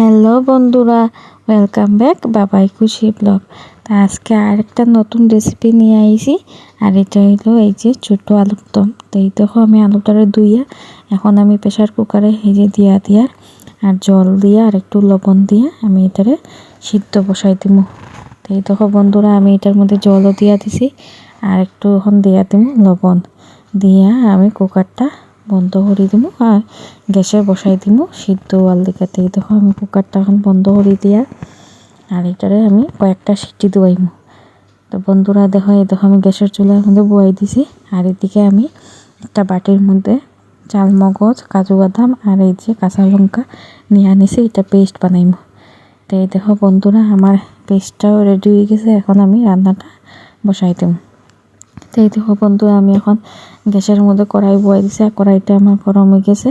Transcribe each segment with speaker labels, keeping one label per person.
Speaker 1: Hello বন্ধুরা, welcome back বাবাই খুশি ব্লগ। তা আজকে আরেকটা নতুন রেসিপি নিয়ে আইছি, আর এটা হলো এই যে ছোটো আলুর দম। তো এই দেখো আমি আলুটারে ধুইয়া, এখন আমি প্রেশার কুকারে যে দিয়া দিয়া, আর জল দিয়া আর একটু লবণ দিয়া আমি এটারে সিদ্ধ বসাই দিব তো এই দেখো বন্ধুরা, আমি এটার মধ্যে জলও দিয়া দিছি, আর একটু এখন দিয়া দিব লবণ। দিয়া আমি কুকারটা বন্ধ করে দিব আর গ্যাসে বসাই দিব সিদ্ধ ওয়াল দিকাতে দেখো আমি কুকারটা এখন বন্ধ করে দিয়া, আর এটারে আমি কয়েকটা সিটি দুয়াইম তো বন্ধুরা দেখো, এই দেখো আমি গ্যাসের চুলার মধ্যে বয়াই দিছি, আর এদিকে আমি একটা বাটির মধ্যে চাল, মগজ, কাজু বাদাম, আর এই যে কাঁচা লঙ্কা নিয়ে আনিছি, এটা পেস্ট বানাইম। তো এই দেখো বন্ধুরা, আমার পেস্টটাও রেডি হয়ে গেছে, এখন আমি রান্নাটা বসাই দেবো তো এই দেখো বন্ধু, আমি এখন গ্যাসের মধ্যে কড়াই বয়ে দিছি আর কড়াইটা আমার গরম হয়ে গেছে।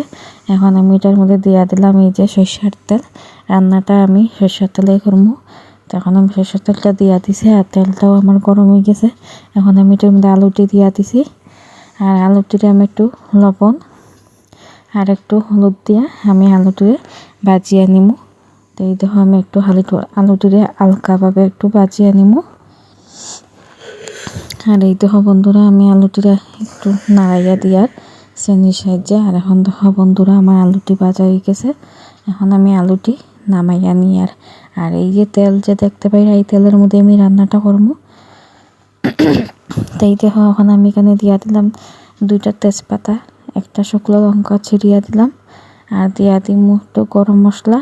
Speaker 1: এখন আমি এটার মধ্যে দিয়া দিলাম এই যে সরষের তেল। রান্নাটা আমি সরষের তেলে করব। তো এখন আমি সরষের তেলটা দিয়া দিছি আর তেলটাও আমার গরম হয়ে গেছে। এখন আমি এটার মধ্যে আলুটি দিয়া দিছি। আর আলুটিতে আমি একটু লবণ আর একটু হলুদ দিয়া আমি আলুটিরে বাজিয়ে নিমু। তো এই দেখো আমি একটু আলু আলুটিরে হালকাভাবে একটু বাজিয়ে নিমু। আর এই দেখো বন্ধুরা, আমি আলুটিরা একটু নাড়াইয়া দিয়ার চেনির সাহায্যে আর এখন দেখো বন্ধুরা, আমার আলুটি ভাজা হয়ে গেছে। এখন আমি আলুটি নামাইয়া নিয়ার আর। আর এই যে তেল যে দেখতে পাই, এই তেলের মধ্যে আমি রান্নাটা করব। তাই দেখো, এখন আমি এখানে দিয়া দিলাম দুইটা তেজপাতা, একটা শুকনো লঙ্কা ছিড়িয়া দিলাম। আর দিয়া দিম একটু গরম মশলা,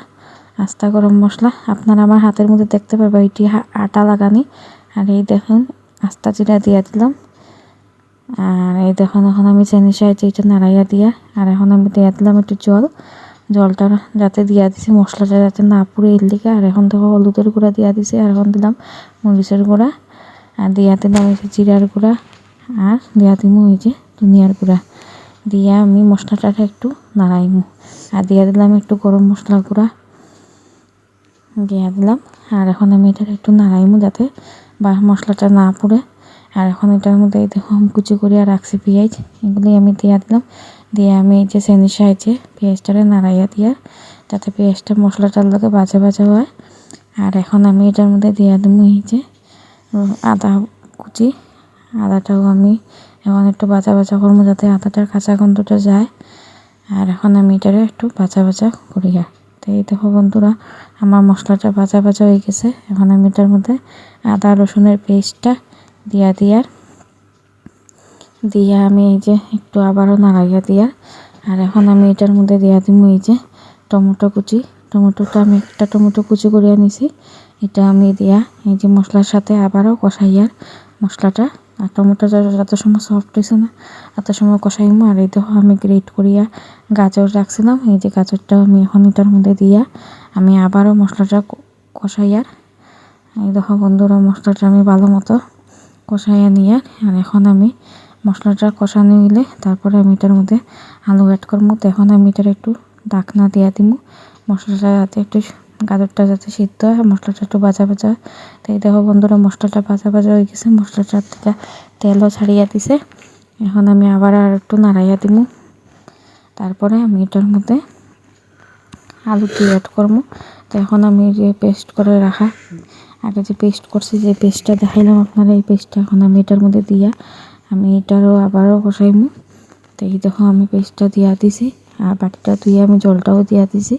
Speaker 1: আস্তা গরম মশলা। আপনারা আমার হাতের মধ্যে দেখতে পারবেন, এটি আটা লাগানি। আর এই দেখুন আস্তা জিরা দিয়া দিলাম। আর এই দেখুন, এখন আমি চেনি সাহায্যে এটা নাড়াইয়া দিয়া। আর এখন আমি দিয়া দিলাম একটু জল। জলটা যাতে দিয়া দিছি, মশলাটা যাতে না পুড়ে লিগে। আর এখন দেখো, হলুদের গুঁড়া দিয়া দিছি। আর এখন দিলাম মরিচের গুঁড়া। আর দিয়া দিলাম যে জিরার গুঁড়া। আর দিয়া দিমু এই যে ধনিয়ার গুঁড়া। দিয়া আমি মশলাটা একটু নাড়াইমু। আর দিয়া দিলাম একটু গরম মশলার গুঁড়া। দিয়া দিলাম। আর এখন আমি এটা একটু নাড়াইমু যাতে বা মশলাটা না পুড়ে। আর এখন এটার মধ্যে দেখো কুচি করিয়া রাখছি পেঁয়াজ। এগুলি আমি দিয়া দিলাম। দিয়ে আমি এই যে চেনির সাহায্যে পেঁয়াজটারে নাড়াইয়া দিয়া, যাতে পেঁয়াজটা মশলাটার লগে বাজা বাজা হয়। আর এখন আমি এটার মধ্যে দিয়া দেবো এই যে আদা কুচি। আদাটাও আমি এখন একটু বাজা বাজা করব যাতে আদাটার কাঁচা গন্ধটা যায়। আর এখন আমি এটারে একটু বাজা বাজা করিয়া এই দেখো বন্ধুরা, আমার মশলাটা ভাজা ভাজা হয়ে গেছে। এখন আমি এটার মধ্যে আদা, রসুনের পেস্টটা দিয়া দিয়ার দিয়া আমি এই যে একটু আবারও নাড়াইয়া দিয়া, আর এখন আমি এটার মধ্যে দিয়া দিব এই যে টমেটো কুচি। টমেটোটা আমি একটা টমেটো কুচি করিয়া নিছি। এটা আমি দিয়া এই যে মশলার সাথে আবারও কষাইয়ার মশলাটা আর টমেটোটা যত সময় সফট হয়েছে না, এত সময় কষাইমো আর এই দেখো আমি গ্রেট করিয়া গাজর রাখছিলাম, এই যে গাজরটাও আমি এখন এটার মধ্যে দিয়া আমি আবারও মশলাটা কষাইয়ার এই দেখো বন্ধুরা মশলাটা আমি ভালো মতো কষাইয়া নিয়ে, আর এখন আমি মশলাটা কষানো নিলে তারপরে আমি এটার মধ্যে আলু অ্যাড করব তো এখন আমি এটার একটু ডাকনা দিয়া দিব মশলাটা যাতে একটু গাজরটা যাতে সিদ্ধ হয়, মশলাটা একটু ভাজা ভাজা তো এই দেখো বন্ধুরা, মশলাটা ভাজা ভাজা হয়ে গেছে। মশলাটা থেকে তেলও ছাড়িয়া দিছে। এখন আমি আবার আর একটু নাড়াইয়া দিব তারপরে আমি এটার মধ্যে আলুটি অ্যাড করব তো এখন আমি যে পেস্ট করে রাখা আগে যে পেস্ট করছি, যে পেস্টটা দেখাইলাম আপনারা, এই পেস্টটা এখন আমি এটার মধ্যে দিয়া আমি এটারও আবারও কষাইমু তো এই দেখো আমি পেস্টটা দিয়া দিছি, আর বাটিটা ধুয়ে আমি জলটাও দিয়া দিছি।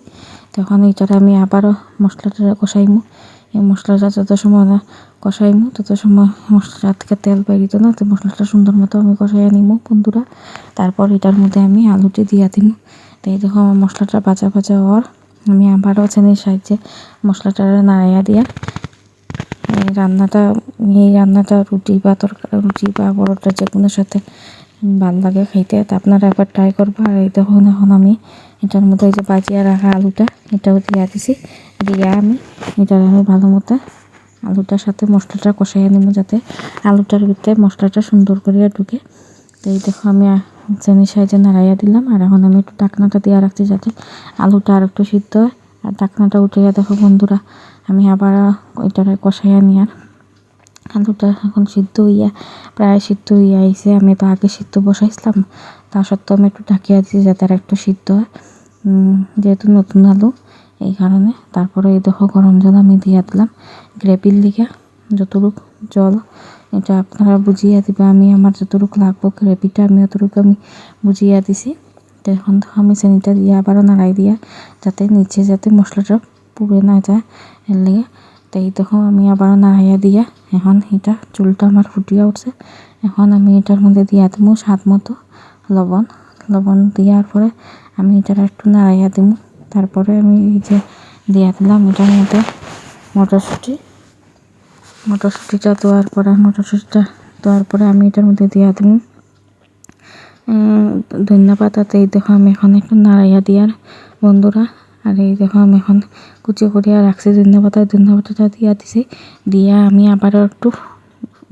Speaker 1: তখন এইটার আমি আবারও মশলাটা কষাইমু। এই মশলাটা যত সময় না কষাইমু, তত সময় মশলাটা থেকে তেল বেরিত না, তো মশলাটা সুন্দর মতো আমি কষাইয়া নিমু বন্ধুরা। তারপর এটার মধ্যে আমি আলুটি দিয়া দিমু। তো এই দেখো আমার মশলাটা বাজা বাজা হওয়ার। আমি আবারও চেনির সাহায্যে মশলাটা নাড়াইয়া দিয়া রান্নাটা, এই রান্নাটা রুটি বা তরকারি রুটি বা পরোটা যে কোনো সাথে ভালো লাগে খাইতে। তা আপনারা একবার ট্রাই করব। আর এই দেখুন, এখন আমি এটার মধ্যে এই যে বাজিয়া রাখা আলুটা, এটাও দিয়া দিছি। দিয়া আমি এটার আমি ভালো মতো আলুটার সাথে মশলাটা কষাইয়া নিব যাতে আলুটার ভিতরে মশলাটা সুন্দর করিয়া ঢুকে। তো এই দেখো, আমি চেনি সাহায্যে নাড়াইয়া দিলাম। আর এখন আমি একটু টাকনাটা দিয়ে রাখছি যাতে আলুটা আর একটু সিদ্ধ হয়। আর টাকনাটা উঠিয়া দেখো বন্ধুরা, আমি আবার ওইটারে কষাইয়া নিয়ার। আলুটা এখন সিদ্ধ হইয়া, প্রায় সিদ্ধ হইয়া আইসে আমি তো আগে সিদ্ধ বসাইছিলাম, তা সত্ত্বেও আমি একটু ঢাকিয়া দিছি যাতে আর একটু সিদ্ধ হয়। যেহেতু নতুন আলু, এই কারণে। তারপরে এই দেখো, গরম জল আমি দিয়া দিলাম গ্রেভির লিগে। যতটুক জল, এটা আপনারা বুঝিয়ে দিবে, আমি আমার যতটুক লাগবো গ্রেভিটা, আমি অতটুকু আমি বুঝিয়ে দিছি। তো এখন দেখো, আমি চিনিটা দিয়ে আবারও নাড়াই দিয়া, যাতে নিচে যাতে মশলাটা পুড়ে না যায় এর লেগে। তো আমি আবার নাড়াইয়া দিয়া, এখন এটা চুলটা আমার ফুটিয়া উঠছে। এখন আমি এটার মধ্যে দিয়া দেবো স্বাদ মতো লবণ। লবণ দেওয়ার পরে আমি এটা একটু নাড়াইয়া দিব তারপরে আমি এই যে দিয়া দিলাম এটার মধ্যে মটরশুঁটি। মটরশুঁটিটা দেওয়ার পরে, মটরশুঁটিটা দেওয়ার পরে আমি এটার মধ্যে দিয়া দিব ধন্যবাদ। পাতাতে এই দেখো আমি এখন একটু নাড়াইয়া দিয়ার বন্ধুরা আর এই দেখো, আমি এখন কুচি করিয়া রাখছি। ধন্যা পাতা ধন্যা পাতাটা দিয়া দিছি। দিয়া আমি আবারও একটু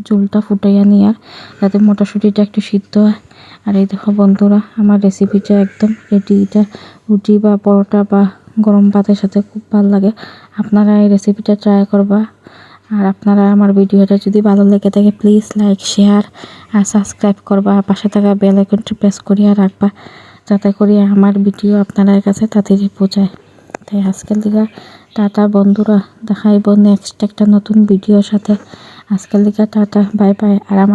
Speaker 1: ঝোলটা ফুটাইয়া নিয়ার যাতে মটরশুঁটিটা একটু সিদ্ধ হয়। আর এই দেখো বন্ধুরা, আমার রেসিপিটা একদম রেডি এটা রুটি বা পরোটা বা গরম ভাতের সাথে খুব ভালো লাগে। আপনারা এই রেসিপিটা ট্রাই করবা। আর আপনারা আমার ভিডিওটা যদি ভালো লেগে থাকে প্লিজ লাইক শেয়ার আর সাবস্ক্রাইব করবা। পাশে থাকা বেল আইকনটি প্রেস করিয়া রাখবা। যাতে করিয়া আমার ভিডিও আপনাদের কাছে তাড়াতাড়ি পৌঁছায়। তাই আজকের দিকে টাটা বন্ধুরা, দেখাইব নেক্সট একটা নতুন ভিডিওর সাথে। আজকের দিকে টাটা বাই বাই আর আমার